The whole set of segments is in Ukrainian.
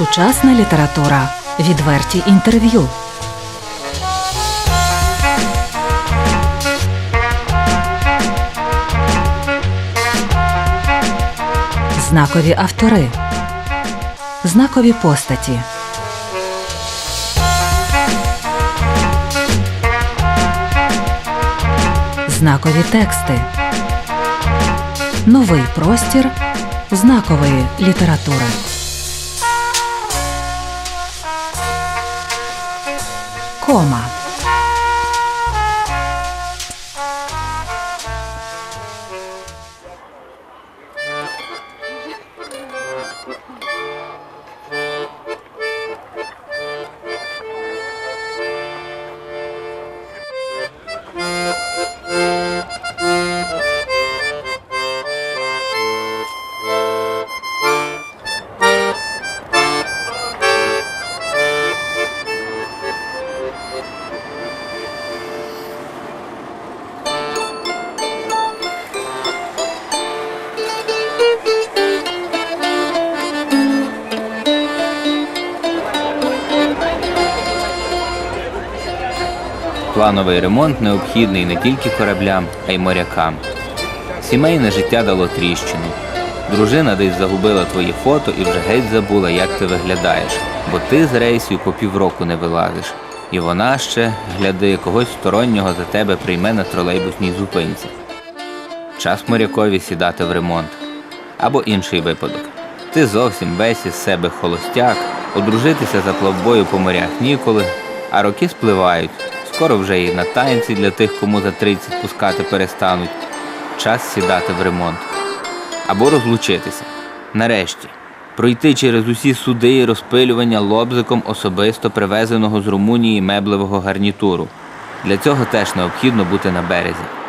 Сучасна література. Відверті інтерв'ю. Знакові автори. Знакові постаті. Знакові тексти. Новий простір знакової літератури. Кома. Плановий ремонт необхідний не тільки кораблям, а й морякам. Сімейне життя дало тріщину. Дружина десь загубила твої фото і вже геть забула, як ти виглядаєш, бо ти з рейсів по півроку не вилазиш. І вона ще, гляди, когось стороннього за тебе прийме на тролейбусній зупинці. Час морякові сідати в ремонт. Або інший випадок. Ти зовсім весь із себе холостяк, одружитися за плавбою по морях ніколи, а роки спливають. Скоро вже і на танці для тих, кому за 30 пускати перестануть. Час сідати в ремонт. Або розлучитися. Нарешті. Пройти через усі суди і розпилювання лобзиком особисто привезеного з Румунії меблевого гарнітуру. Для цього теж необхідно бути на березі.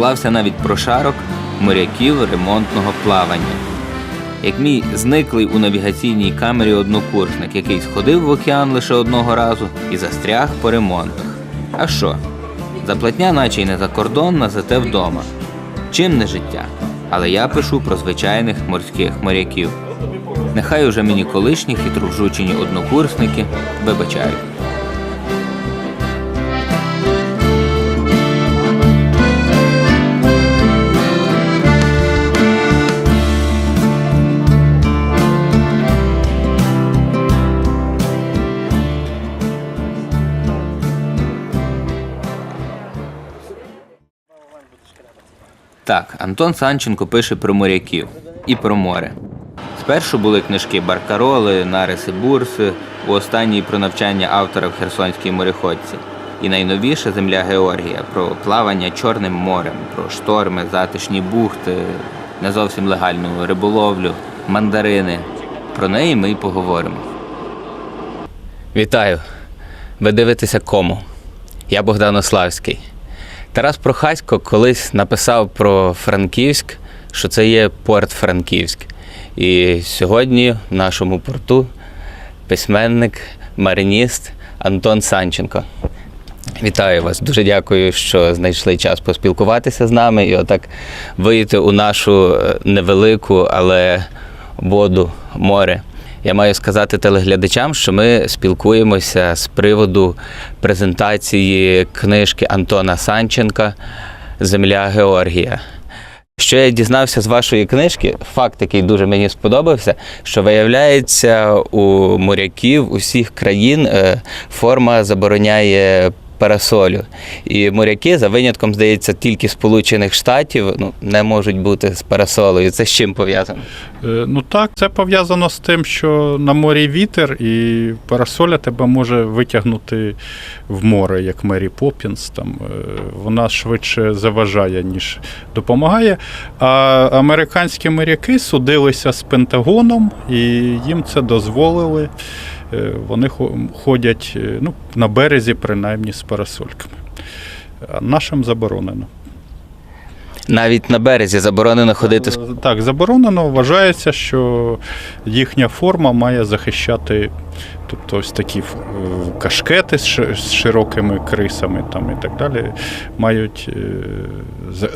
Склався навіть прошарок моряків ремонтного плавання. Як мій зниклий у навігаційній камері однокурсник, який сходив в океан лише одного разу і застряг по ремонтах. А що? Заплатня, наче й не закордонна, зате вдома. Чим не життя? Але я пишу про звичайних морських моряків. Нехай уже мені колишні хитрожучені однокурсники вибачають. Так, Антон Санченко пише про моряків і про море. Спершу були книжки Баркароли, Нариси Бурси, у останній про навчання автора в Херсонській мореходці. І найновіша земля Георгія про плавання Чорним морем, про шторми, затишні бухти, не зовсім легальну риболовлю, мандарини. Про неї ми й поговоримо. Вітаю! Ви дивитеся кому? Я Богдан Ославський. Тарас Прохасько колись написав про Франківськ, що це є порт Франківськ. І сьогодні в нашому порту письменник, мариніст Антон Санченко. Вітаю вас, дуже дякую, що знайшли час поспілкуватися з нами і отак вийти у нашу е, невелику, але воду, море. Я маю сказати телеглядачам, що ми спілкуємося з приводу презентації книжки Антона Санченка Земля Георгія. Що я дізнався з вашої книжки, факт, який дуже мені сподобався, що виявляється, у моряків усіх країн е, форма забороняє парасолю. І моряки, за винятком, здається, тільки Сполучених Штатів ну, не можуть бути з парасолою. Це з чим пов'язано? Е, Ну так, це пов'язано з тим, що на морі вітер і парасоля тебе може витягнути в море, як Мері Поппінс. Там е, вона швидше заважає, ніж допомагає. А американські моряки судилися з Пентагоном, і їм це дозволили. Е, Вони ходять е, ну, на березі, принаймні з парасольками. А нашим заборонено. Навіть на березі заборонено ходити. Е, Так, заборонено. Вважається, що їхня форма має захищати, тобто ось такі кашкети з широкими крисами там і так далі, мають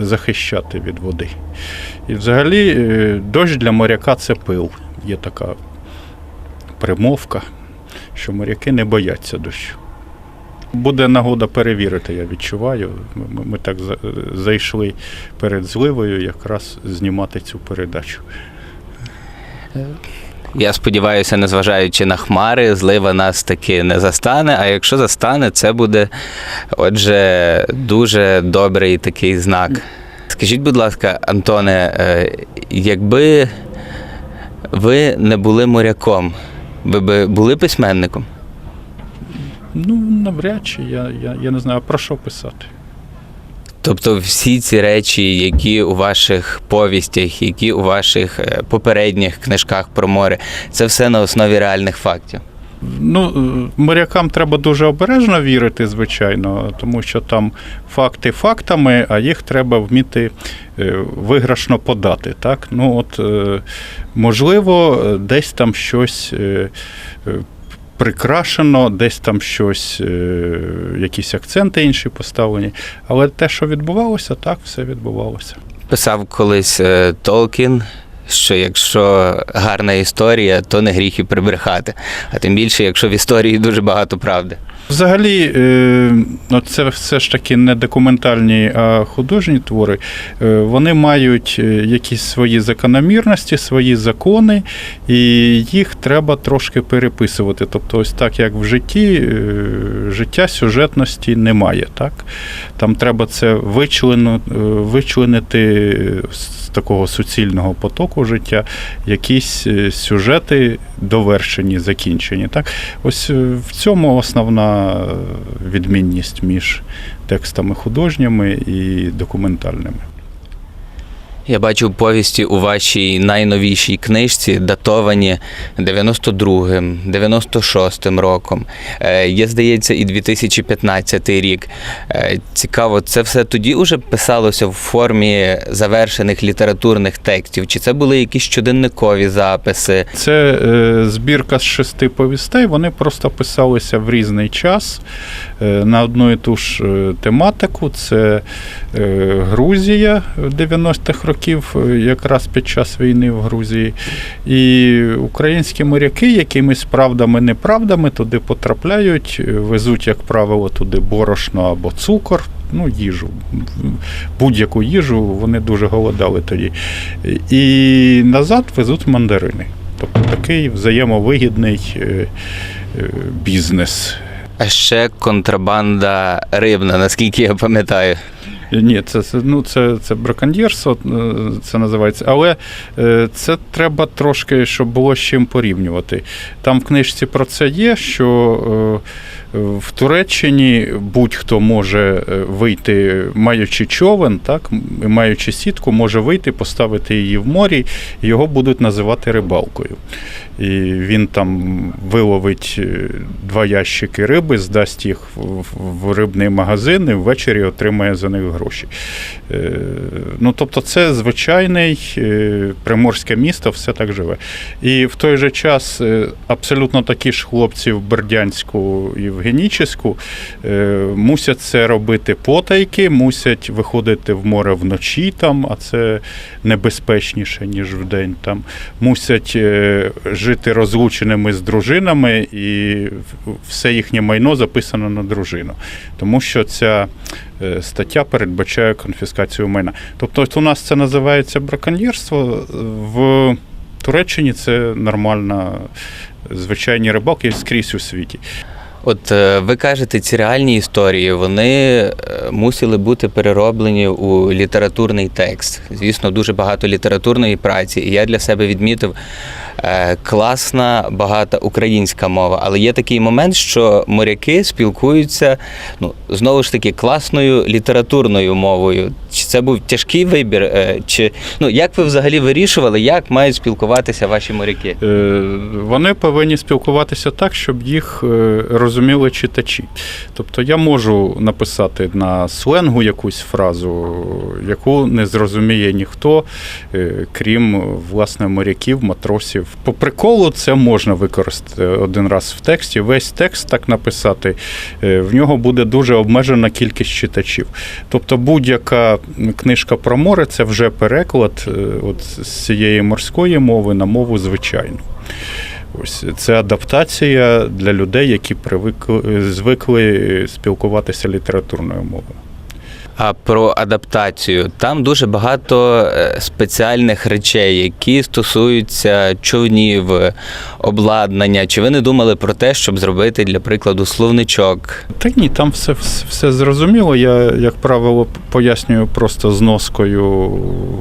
захищати від води. І взагалі дощ для моряка це пил. Є така примовка, що моряки не бояться дощу. Буде нагода перевірити, я відчуваю. Ми, так зайшли перед зливою якраз знімати цю передачу. Я сподіваюся, незважаючи на хмари, злива нас таки не застане. А якщо застане, це буде отже дуже добрий такий знак. Скажіть, будь ласка, Антоне, е, якби ви не були моряком, ви б були письменником? Ну, навряд чи, я, я, я не знаю, про що писати. Тобто всі ці речі, які у ваших повістях, які у ваших е, попередніх книжках про море, це все на основі реальних фактів. Ну, е, морякам треба дуже обережно вірити, звичайно, тому що там факти фактами, а їх треба вміти е, виграшно подати. Так? Ну, от, е, можливо, десь там щось. Прикрашено, десь там щось, якісь акценти інші поставлені. Але те, що відбувалося, так все відбувалося. Писав колись Толкін, що якщо гарна історія, то не гріх і прибрехати. А тим більше, якщо в історії дуже багато правди. Взагалі, е, ну, це все ж таки не документальні, а художні твори. Е, Вони мають е, якісь свої закономірності, свої закони, і їх треба трошки переписувати. Тобто, ось так як в житті, життя сюжетності немає. Так? Там треба це вичленити такого суцільного потоку життя, якісь е, сюжети довершені, закінчені. Так? Ось е, в цьому основна е, відмінність між текстами художніми і документальними. Я бачу повісті у вашій найновішій книжці, датовані 92-м, 96-м роком. Е, Є, здається, і 2015 рік. Е, Цікаво, це все тоді уже писалося в формі завершених літературних текстів? Чи це були якісь щоденникові записи? Це е, збірка з шести повістей. Вони просто писалися в різний час на одну і ту ж тематику. Це Грузія 90-х років, е, якраз під час війни в Грузії. І українські моряки якимись правдами, неправдами туди потрапляють, е, везуть, як правило, туди борошно або цукор. Ну, їжу, будь-яку їжу, вони дуже голодали тоді. І назад везуть мандарини. Тобто такий взаємовигідний е, бізнес. А ще контрабанда рибна, наскільки я пам'ятаю. Ні, це, ну, це, це браконьєрство, е, це називається. Але е, це треба трошки, щоб було з чим порівнювати. Там в книжці про це є, що е, в Туреччині будь-хто може е, вийти, маючи човен, так, маючи сітку, може вийти, поставити її в морі, його будуть називати рибалкою. І він там виловить е, два ящики риби, здасть їх в- рибний магазин і ввечері отримає за них гроші. Е, Ну, тобто, це звичайний приморське місто, все так живе. І в той же час абсолютно такі ж хлопці в Бердянську і в Генічеську е, мусять це робити потайки, мусять виходити в море вночі там, а це небезпечніше, ніж вдень. Там мусять е, жити розлученими з дружинами, і все їхнє майно записано на дружину. Тому що ця е, стаття передбачає конфіскацію майна. Тобто, у нас це називається браконьєрство. В Туреччині це нормальна звичайні рибалки скрізь у світі. От е, ви кажете, ці реальні історії вони е, мусили бути перероблені у літературний текст. Звісно, дуже багато літературної праці. І я для себе відмітив класна, багата українська мова. Але є такий момент, що моряки спілкуються ну, знову ж таки класною літературною мовою. Чи це був тяжкий вибір? Е, Чи ну як ви взагалі вирішували, як мають спілкуватися ваші моряки? Е, Вони повинні спілкуватися так, щоб їх е, розуміли читачі. Тобто я можу написати на сленгу якусь фразу, яку не зрозуміє ніхто, е, крім власне моряків, матросів. По приколу це можна використати один раз в тексті. Весь текст так написати, е, в нього буде дуже обмежена кількість читачів. Тобто будь-яка книжка про море це вже переклад е, от з цієї морської мови на мову звичайну. Ось це адаптація для людей, які привикли звикли спілкуватися літературною мовою. А про адаптацію там дуже багато е, спеціальних речей, які стосуються човнів, обладнання. Чи ви не думали про те, щоб зробити для прикладу словничок? Та ні, там все, все, зрозуміло. Я, як правило, пояснюю просто зноскою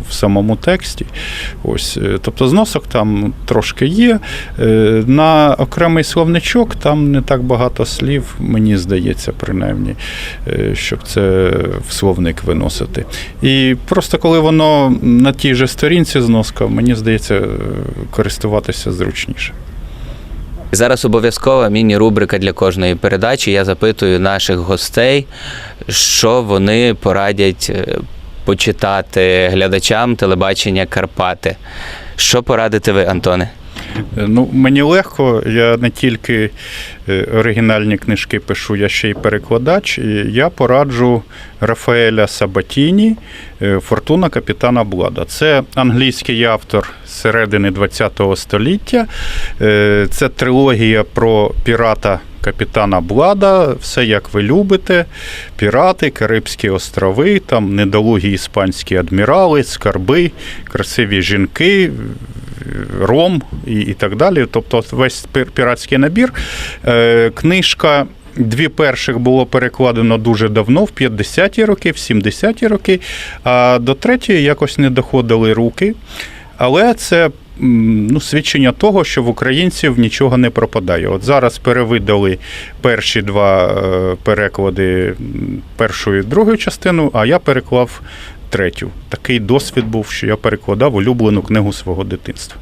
в самому тексті. Ось, е, тобто зносок там трошки є. Е, На окремий словничок там не так багато слів, мені здається, принаймні, щоб це в словник виносити. І просто коли воно на тій же сторінці зноска, мені здається, користуватися зручніше. Зараз обов'язкова міні-рубрика для кожної передачі. Я запитую наших гостей, що вони порадять е, почитати глядачам телебачення Карпати. Що порадите ви, Антоне? Е, Ну, мені легко, я не тільки е, оригінальні книжки пишу, я ще й перекладач. Я пораджу Рафаеля Сабатіні е, Фортуна капітана Блада. Це англійський автор середини ХХ століття. Це трилогія про пірата. Капітана Блада, все як ви любите, пірати, Карибські острови, там недолугі іспанські адмірали, скарби, красиві жінки, ром і, і так далі. Тобто весь піратський набір. Е, книжка. Дві перших було перекладено дуже давно, в 50-ті роки, в 70-ті роки, а до третьої якось не доходили руки. Але це ну, свідчення того, що в українців нічого не пропадає. От зараз перевидали перші два е, переклади м, першу і другу частину, а я переклав третю. Такий досвід був, що я перекладав улюблену книгу свого дитинства.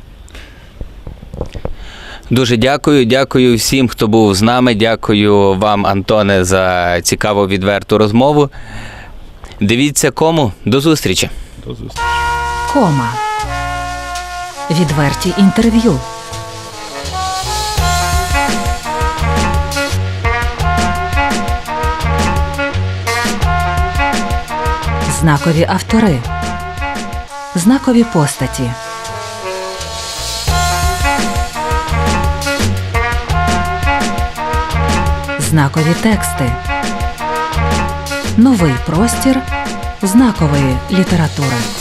Дуже дякую. Дякую всім, хто був з нами. Дякую вам, Антоне, за цікаву відверту розмову. Дивіться кому. До зустрічі. До зустрічі. Кома. Відверті інтерв'ю. Знакові автори. Знакові постаті. Знакові тексти. Новий простір знакової літератури.